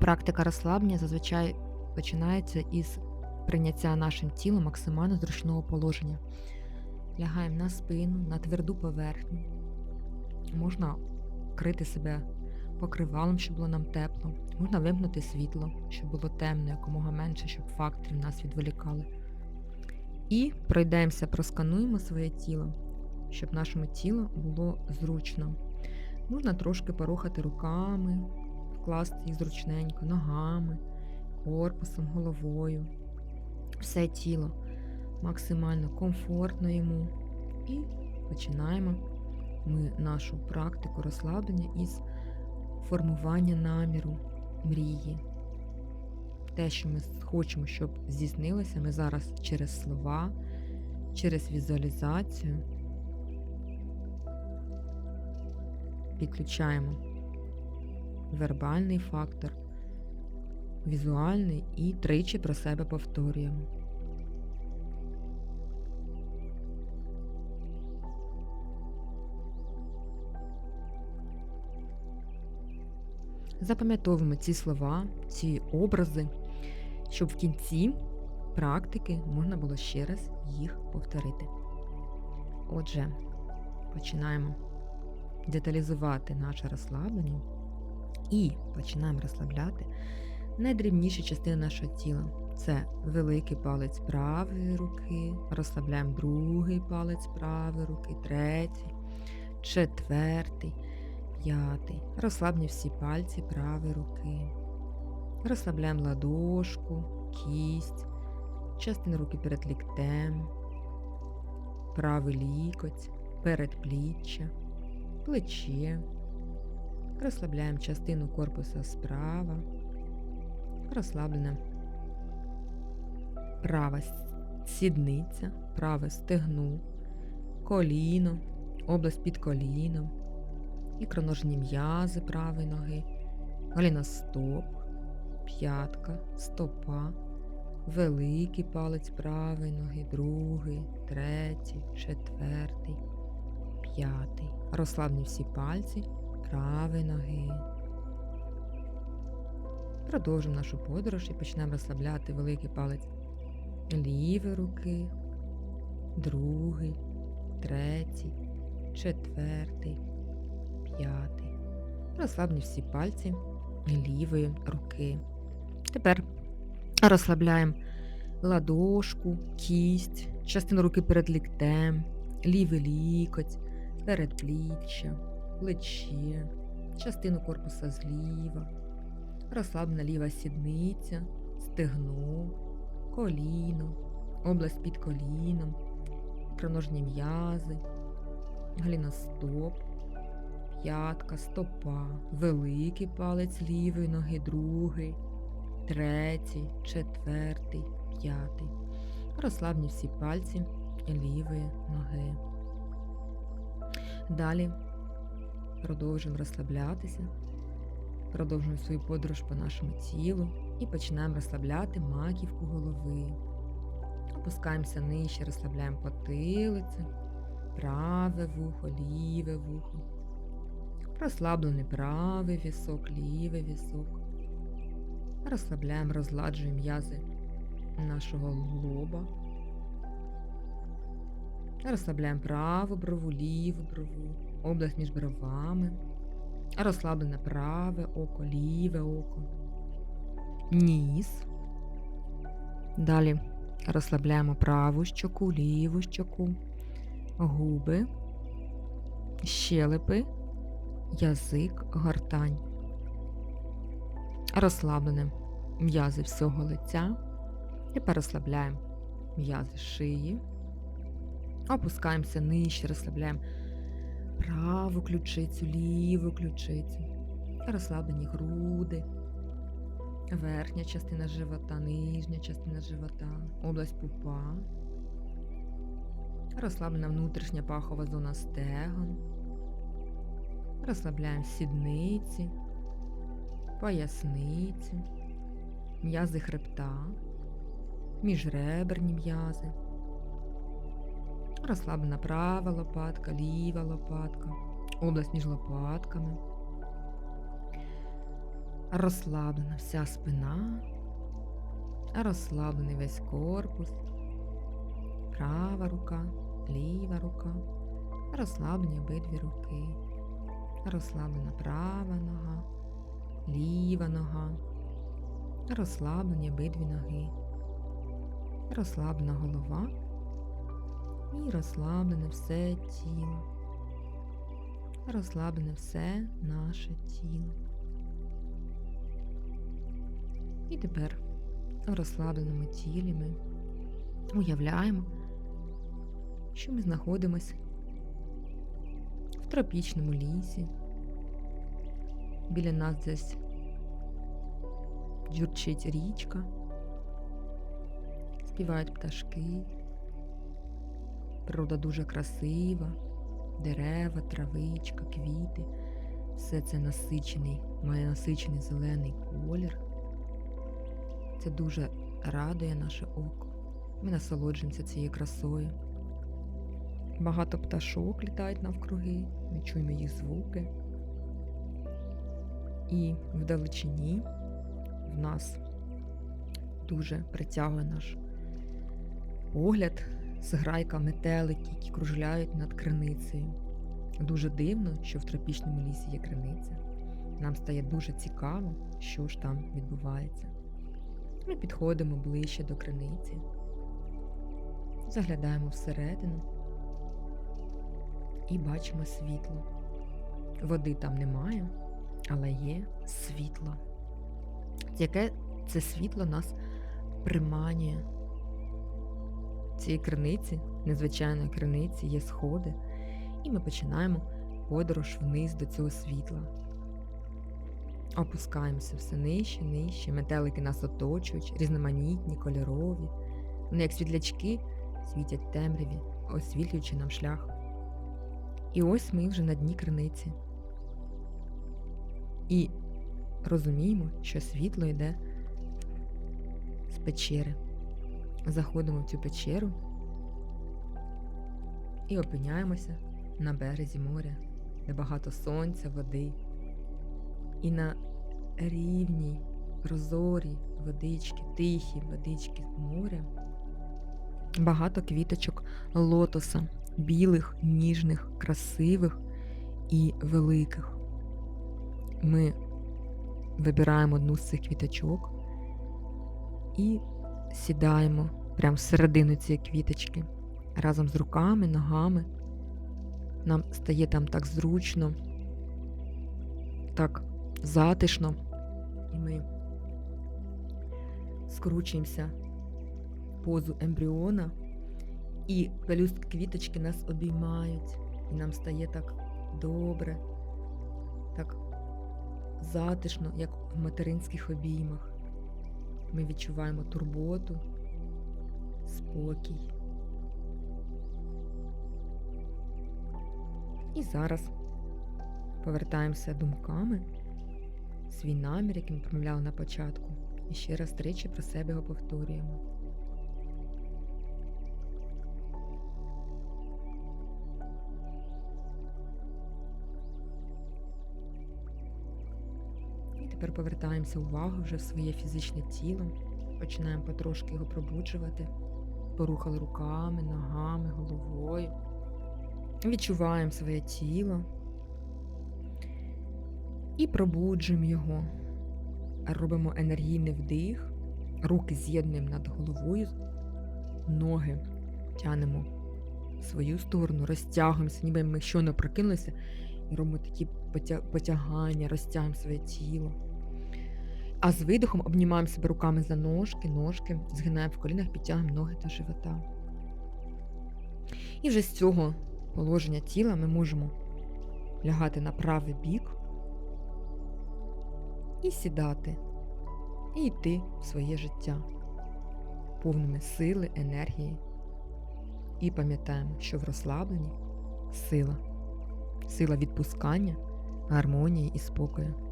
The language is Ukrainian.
Практика розслаблення зазвичай починається із прийняття нашим тілом максимально зручного положення. Лягаємо на спину, на тверду поверхню. Можна крити себе покривалом, щоб було нам тепло. Можна вимкнути світло, щоб було темно, якомога менше, щоб факторів нас відволікали. І пройдемося, проскануємо своє тіло, щоб нашому тілу було зручно. Можна трошки порухати руками, вкласти їх зручненько, ногами, корпусом, головою. Все тіло максимально комфортно йому. І починаємо ми нашу практику розслаблення із формування наміру, мрії. Те, що ми хочемо, щоб здійснилося, ми зараз через слова, через візуалізацію підключаємо вербальний фактор, візуальний і тричі про себе повторюємо. Запам'ятовуємо ці слова, ці образи, щоб в кінці практики можна було ще раз їх повторити. Отже, починаємо деталізувати наше розслаблення і починаємо розслабляти найдрібніші частини нашого тіла. Це великий палець правої руки, розслабляємо другий палець правої руки, третій, четвертий, п'ятий. Розслабні всі пальці правої руки. Розслабляємо ладошку, кість, частину руки перед ліктем, правий лікоть, передпліччя, плече. Розслабляємо частину корпуса справа, розслаблена права сідниця, праве стегну, коліно, область під коліном, ікроножні м'язи правої ноги, голеностоп, п'ятка, стопа, великий палець правої ноги, другий, третій, четвертий, п'ятий. Розслабні всі пальці правої ноги. Продовжимо нашу подорож і почнемо розслабляти великий палець лівої руки, другий, третій, четвертий, п'ятий. Розслабні всі пальці лівої руки. Тепер розслабляємо ладошку, кість, частину руки перед ліктем, лівий лікоть, передпліччя, плече, частину корпуса зліва, розслаблена ліва сідниця, стегно, коліно, область під коліном, кроножні м'язи, гліностоп, п'ятка, стопа, великий палець лівої ноги, другий, третій, четвертий, п'ятий. Розслабні всі пальці лівої ноги. Далі продовжуємо розслаблятися, продовжуємо свою подорож по нашому тілу і починаємо розслабляти маківку голови. Опускаємося нижче, розслабляємо потилицю, праве вухо, ліве вухо. Розслаблений правий вісок, лівий вісок. Розслабляємо, розладжуємо м'язи нашого лоба. Розслабляємо праву брову, ліву брову, область між бровами. Розслаблене праве око, ліве око, ніс. Далі розслабляємо праву щоку, ліву щоку, губи, щелепи, язик, гортань. Розслаблене м'язи всього лиця. Тепер розслабляємо м'язи шиї. Опускаємося нижче, розслабляємо праву ключицю, ліву ключицю. Розслаблені груди, верхня частина живота, нижня частина живота, область пупа. Розслаблена внутрішня пахова зона стегон. Розслабляємо сідниці, поясниці, м'язи хребта, міжреберні м'язи. Розслаблена права лопатка, ліва лопатка, область між лопатками. Розслаблена вся спина, розслаблений весь корпус, права рука, ліва рука, розслаблені обидві руки, розслаблена права нога, ліва нога, розслаблені обидві ноги, розслаблена голова і розслаблене все тіло. Розслаблене все наше тіло. І тепер у розслабленому тілі ми уявляємо, що ми знаходимося в тропічному лісі. Біля нас десь джурчить річка, співають пташки. Природа дуже красива, дерева, травичка, квіти. Все це насичений, має насичений зелений колір. Це дуже радує наше око. Ми насолоджуємося цією красою. Багато пташок літають навкруги, ми чуємо їх звуки. І вдалечині в нас дуже притягує наш погляд зграйка метелики, які кружляють над криницею. Дуже дивно, що в тропічному лісі є криниця. Нам стає дуже цікаво, що ж там відбувається. Ми підходимо ближче до криниці, заглядаємо всередину і бачимо світло. Води там немає, але є світло. Яке це світло нас приманює цієї криниці, незвичайної криниці, є сходи, і ми починаємо подорож вниз до цього світла. Опускаємося все нижче, нижче, метелики нас оточують, різноманітні, кольорові. Вони, як світлячки, світять темряві, освітлюючи нам шлях. І ось ми вже на дні криниці. І розуміємо, що світло йде з печери. Заходимо в цю печеру і опиняємося на березі моря, де багато сонця, води. І на рівній прозорій водички, тихій водички моря багато квіточок лотоса, білих, ніжних, красивих і великих. Ми вибираємо одну з цих квіточок і сідаємо прямо всередину цієї квіточки разом з руками, ногами. Нам стає там так зручно, так затишно, і ми скручуємося позу ембріона, і пелюстки квіточки нас обіймають, і нам стає так добре, так затишно, як в материнських обіймах. Ми відчуваємо турботу, спокій. І зараз повертаємося думками свій намір, який ми промовляли на початку, і ще раз тричі про себе його повторюємо. Тепер повертаємося увагу вже в своє фізичне тіло, починаємо потрошки його пробуджувати, порухали руками, ногами, головою. Відчуваємо своє тіло. І пробуджуємо його. Робимо енергійний вдих, руки з'єднуємо над головою, ноги тянемо в свою сторону, розтягуємося, ніби ми щойно прокинулися робимо такі потягання, розтягуємо своє тіло. А з видихом обнімаємо себе руками за ножки, ножки, згинаємо в колінах, підтягуємо ноги до живота. І вже з цього положення тіла ми можемо лягати на правий бік і сідати, і йти в своє життя повними сили, енергії. І пам'ятаємо, що в розслабленні сила, сила відпускання, гармонії і спокою.